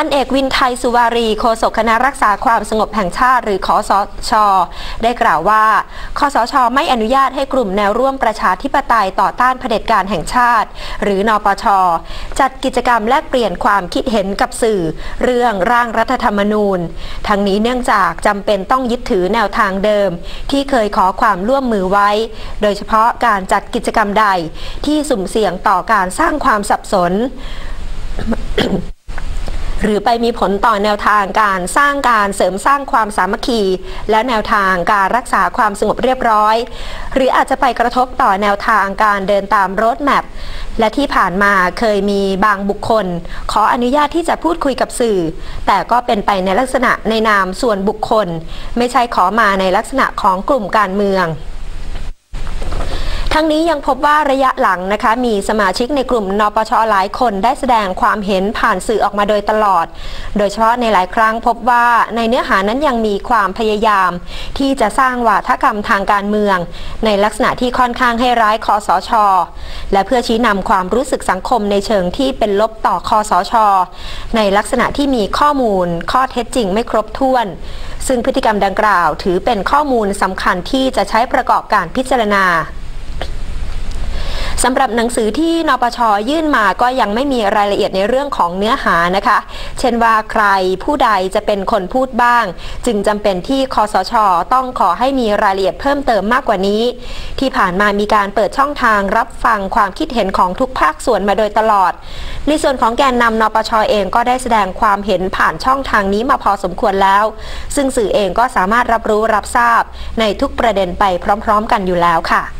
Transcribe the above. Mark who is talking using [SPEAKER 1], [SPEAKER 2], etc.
[SPEAKER 1] พันเอกวินไทยสุวารีโฆษกคณะรักษาความสงบแห่งชาติ หรือคอสช ได้กล่าวว่าคอสช ไม่อนุญาตให้กลุ่มแนวร่วมประชาธิปไตยต่อต้านเผด็จการแห่งชาติ หรือนปช จัดกิจกรรมแลกเปลี่ยนความคิดเห็นกับสื่อ เรื่องร่างรัฐธรรมนูญ ทั้งนี้เนื่องจากจำเป็นต้องยึดถือแนวทางเดิม ที่เคยขอความร่วมมือไว้ โดยเฉพาะการจัดกิจกรรมใดที่สุ่มเสี่ยงต่อการสร้างความสับสน หรือไปมีผลต่อแนวทางการสร้างการเสริมสร้างความสามัคคี และแนวทางการรักษาความสงบเรียบร้อย หรืออาจจะไปกระทบต่อแนวทางการเดินตามรถแมพและที่ผ่านมาเคยมีบางบุคคล ขออนุญาตที่จะพูดคุยกับสื่อ แต่ก็เป็นไปในลักษณะในนามส่วนบุคคล ไม่ใช่ขอมาในลักษณะของกลุ่มการเมือง ทั้งนี้ยังพบว่าระยะหลังนะคะมีสมาชิกในกลุ่มนปชหลายคนได้แสดงความเห็นผ่านสื่อออกมาโดยตลอด โดยเฉพาะในหลายครั้งพบว่าในเนื้อหานั้นยังมีความพยายาม ที่จะสร้างวาทกรรมทางการเมือง ในลักษณะที่ค่อนข้างให้ร้ายคอสช และเพื่อชี้นำความรู้สึกสังคมในเชิงที่เป็นลบต่อคอสช ในลักษณะที่มีข้อมูล ข้อเท็จจริงไม่ครบถ้วน ซึ่งพฤติกรรมดังกล่าว ถือเป็นข้อมูลสำคัญที่จะใช้ประกอบการพิจารณา สำหรับหนังสือที่นปชยื่นมาก็ยังไม่มีรายละเอียดในเรื่องของเนื้อหานะคะ เช่นว่าใครผู้ใดจะเป็นคนพูดบ้าง จึงจำเป็นที่คอสช ต้องขอให้มีรายละเอียดเพิ่มเติมมากกว่านี้ ที่ผ่านมามีการเปิดช่องทางรับฟังความคิดเห็นของทุกภาคส่วนมาโดยตลอด ในส่วนของแกนนำนปชเองก็ได้แสดงความเห็นผ่านช่องทางนี้มาพอสมควรแล้ว ซึ่งสื่อเองก็สามารถรับรู้รับทราบในทุกประเด็นไปพร้อม ๆ กันอยู่แล้วค่ะ